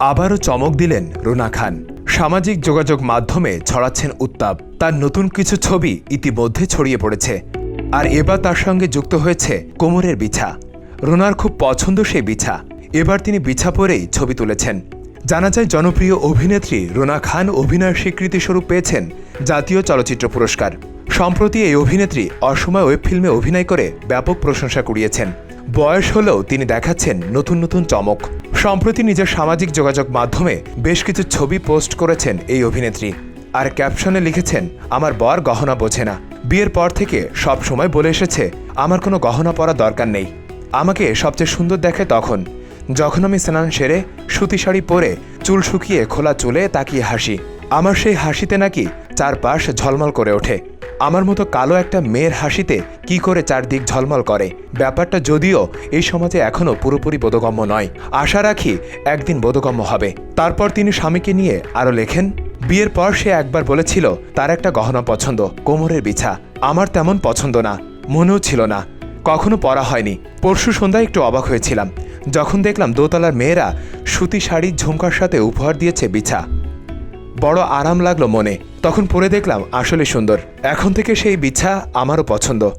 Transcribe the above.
আবারও চমক দিলেন রুনা খান। সামাজিক যোগাযোগ মাধ্যমে ছড়াচ্ছেন উত্তাপ। তার নতুন কিছু ছবি ইতিমধ্যে ছড়িয়ে পড়েছে। আর এবার তার সঙ্গে যুক্ত হয়েছে কোমরের বিছা। রুনার খুব পছন্দ সেই বিছা। এবার তিনি বিছা পরেই ছবি তুলেছেন। জানা যায় জনপ্রিয় অভিনেত্রী রুনা খান অভিনয়ের স্বীকৃতিস্বরূপ পেয়েছেন জাতীয় চলচ্চিত্র পুরস্কার। সম্প্রতি এই অভিনেত্রী অসময় ওয়েব ফিল্মে অভিনয় করে ব্যাপক প্রশংসা কুড়িয়েছেন। বয়স হলেও তিনি দেখাচ্ছেন নতুন নতুন চমক। সম্প্রতি নিজের সামাজিক যোগাযোগ মাধ্যমে বেশ কিছু ছবি পোস্ট করেছেন এই অভিনেত্রী। আর ক্যাপশনে লিখেছেন, আমার বর গহনা বোঝে না। বিয়ের পর থেকে সব সময় বলে এসেছে, আমার কোনো গহনা পরা দরকার নেই। আমাকে সবচেয়ে সুন্দর দেখে তখন। যখন আমি স্নান সেরে সুতি শাড়ি পরে চুল শুকিয়ে খোলা চুলে তাকিয়ে হাসি। আমার সেই হাসিতে নাকি চারপাশ ঝলমল করে ওঠে। আমার মতো কালো একটা মেয়ের হাসিতে কি করে চারদিক ঝলমল করে? ব্যাপারটা যদিও এই সমাজে এখনও পুরোপুরি বোধগম্য নয়। আশা রাখি একদিন বোধগম্য হবে। তারপর তিনি স্বামীকে নিয়ে আরও লেখেন, বিয়ের পর সে একবার বলেছিল, তার একটা গহনা পছন্দ, কোমরের বিছা। আমার তেমন পছন্দ না, মনেও ছিল না। কখনো পরা হয়নি। পরশু সন্ধ্যায় একটু অবাক হয়েছিলাম। যখন দেখলাম দোতলার মেয়েরা সুতি শাড়ির ঝুমকার সাথে উপহার দিয়েছে বিছা। বড় আরাম লাগল মনে। তখন পরে দেখলাম আসলে সুন্দর। এখন থেকে সেই বিছা আমারও পছন্দ।